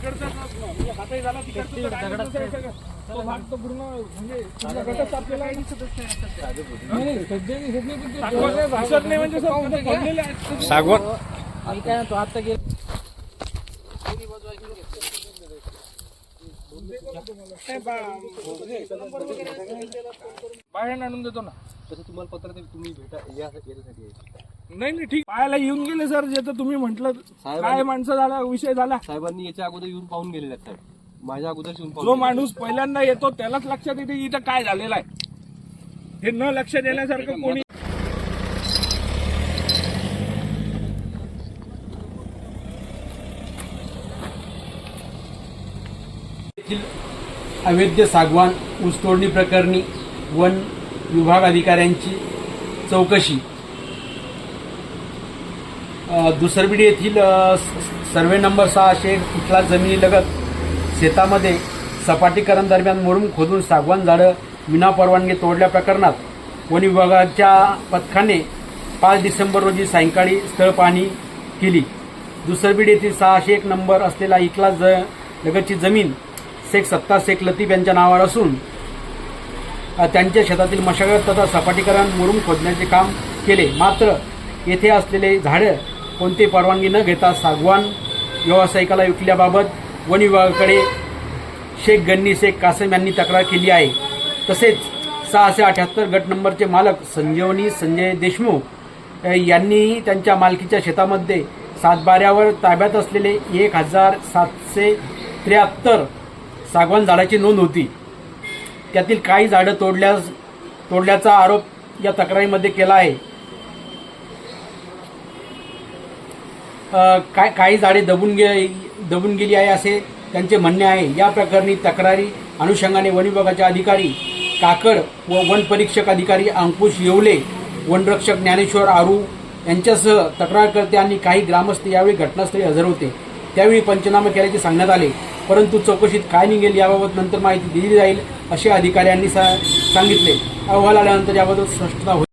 म्हणजे. तो तो म्हणजे ते नाही म्हणजे सर, आता पडलेले आहेत. सागवान मी काय म्हणतो आता गेलं. बाहेर आणून देतो ना. तसं तुम्हाला पत्र ते तुम्ही भेटा या याच्यासाठी आहे. नाही नाही ठीक. पाहायला येऊन गेले सर जे तर तुम्ही म्हटलं. साहेब- काय माणसं झाला विषय झाला. साहेबांनी याच्या अगोदर येऊन पाहून गेलेले आहेत साहेब. माझ्या अगोदर येऊन जो पाहून माणूस पहिल्यांदा येतो त्यालाच लक्षात येते की इथं काय झालेलं आहे. हे न लक्ष देण्यासारखं कोणी येथील अवैध सागवान ऊसतोडणी प्रकरणी वन विभाग अधिकाऱ्यांची चौकशी दुसरबीड येथील स- सर्वे नंबर सहाशे इथला जमिनीलगत शेतामध्ये सपाटीकरण दरम्यान मोडून खोदून सागवान झाडं विनापरवानगी तोडल्या प्रकरणात वन विभागाच्या पथकाने पाच डिसेंबर रोजी सायंकाळी स्थळ पाहणी केली. दुसरबीड येथील सहाशे एक नंबर असलेला इथला ज लगतची जमीन शेख सत्ता शेख लतीफ यांच्या नावावर असून त्यांच्या शेतातील मशागत तथा सपाटीकरण मुरुम खोदण्याचे काम केले. मात्र येथे असलेले झाडं कोणती परवानगी न घेता सागवान व्यावसायिकाला विकल्याबाबत वन विभागाकडे शेख गन्नी शेख कासम यांनी तक्रार केली आहे. तसेच सहाशे अठ्याहत्तर गट नंबरचे मालक संजीवनी संजय देशमुख यांनी त्यांच्या मालकीच्या शेतामध्ये सातबाऱ्यावर ताब्यात असलेले एक हजार सातशे त्र्याहत्तर सागवान झाडाची नोंद होती. त्यातील काही झाडं तोडल्यास तोडल्याचा आरोप या तक्रारीमध्ये केला आहे. काय काही झाडे दबून गे दबून गेली आहे असे त्यांचे म्हणणे आहे. या प्रकरणी तक्रारी अनुषंगाने वन विभागाचे अधिकारी काकड व वन परीक्षक अधिकारी अंकुश येवले वनरक्षक ज्ञानेश्वर आरू यांच्यासह तक्रारकर्ते आणि काही ग्रामस्थ यावेळी घटनास्थळी हजर होते. त्यावेळी पंचनामा केल्याचे सांगण्यात आले. परंतु चौकशीत काय निघेल याबाबत नंतर माहिती दिली जाईल असे अधिकाऱ्यांनी सा- सांगितले. अहवाल आल्यानंतर याबद्दल स्पष्टता होती